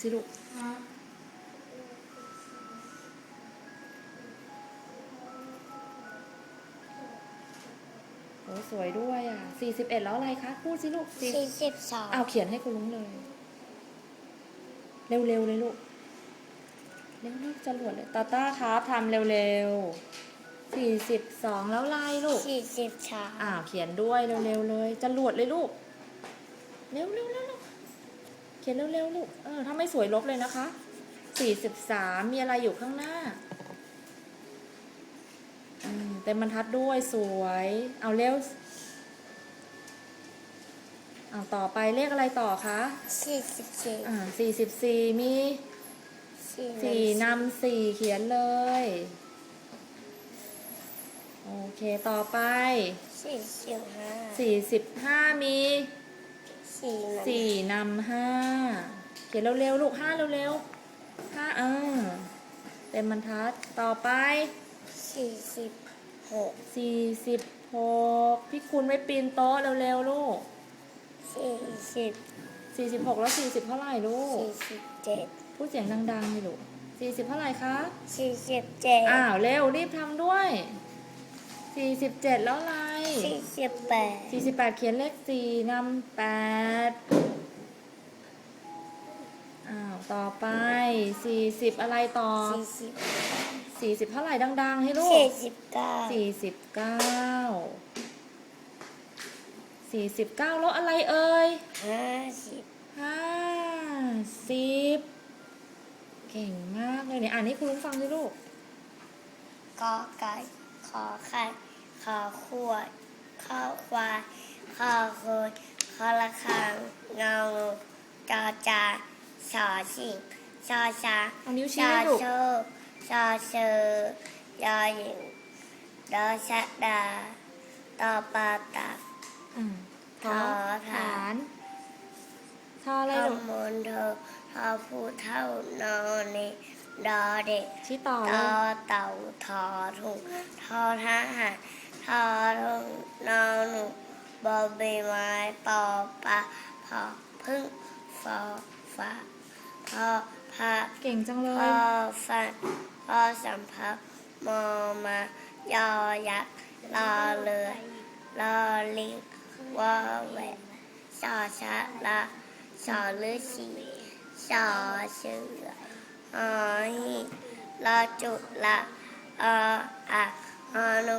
สิลูกโอ้สวยด้วยอะสี่สิบเอ็ดแล้วอะไรคะ พูดสิลูกสี่สี่สิบสองเอาเขียนให้คุณลุงเลย เร็วๆเลยลูก เร็วๆจะหลวดเลยตาต้าครับทำเร็วๆสี่สิบสองแล้วลายลูกสี่สิบสามอ้าวเขียนด้วยเร็วๆเลยจะหลวดเลยลูก เร็วๆเร็วๆลูก เขียนเร็วๆลูก เออ ถ้าไม่สวยลบเลยนะคะ สี่สิบสามมีอะไรอยู่ข้างหน้า อืม เต็มบรรทัดด้วยสวย เอาเร็ว เอาต่อไปเลขอะไรต่อคะสี่สิบสี่อ่าสี่สิบสี่มีสี่สี่นำสี่เขียนเลย โอเค ต่อไปสี่สิบห้าสี่สิบห้ามี สี่นสี่นำห้าเขียนเร็วๆลูกห้าเร็วๆห้าเออเต็มบรรทัดต่อไปสี่สิบหกสี่สิบหกพี่คุณไม่ปีนโต๊ะเร็วๆลูกสี่สิบสี่สิบหกแล้วสี่สิบเท่าไหร่ลูกสี่สิบเจ็ดพูดเสียงดังๆเลยลูกสี่สิบเท่าไหร่คะสี่สิบเจ็ดอ้าวเร็วรีบทำด้วย สี่สิบเจ็ดแล้วอะไรสี่สิบแปดสี่สิบแปดเขียนเลขสี่นำแปดอ้าว ต่อไปสี่สิบอะไรต่อสี่สิบสี่สิบเท่าไหร่ดัง ๆ ให้ลูสี่กสิบเก้าสี่สิบเก้าสี่สิบเก้าแล้วอะไรเอ่ยห้าสิบห้าสิบเก่งมากเลยเนี่ยอ่านให้คุณลุงฟังสิลูกกอไก่ ขอไข่ขอขวดข้าวควายข้อคูณขอละคังเงาจอจานสอสิงชอช้างเอานิ้วชชี้อให้ลูกโชคชอเชอยอหญิงดอชะดาตอปาตัก อืมขอฐานทออะไรทอลูกมนเธอทอผู้เท่านอนในดอเด็กชี้ต่อตเลอยเต่าทอถุงทอทหารทอถุงนอหนูบอใบไม้ปอปลาพอพึ่งฟอฟ้าพอพาเก่งจังเลพยอฟันพอสัมภามอมายอยักษ์รอเรือรอลิงวอแหวนสอชะละสอฤาษีสอเสือ หิราจุละออะอหนู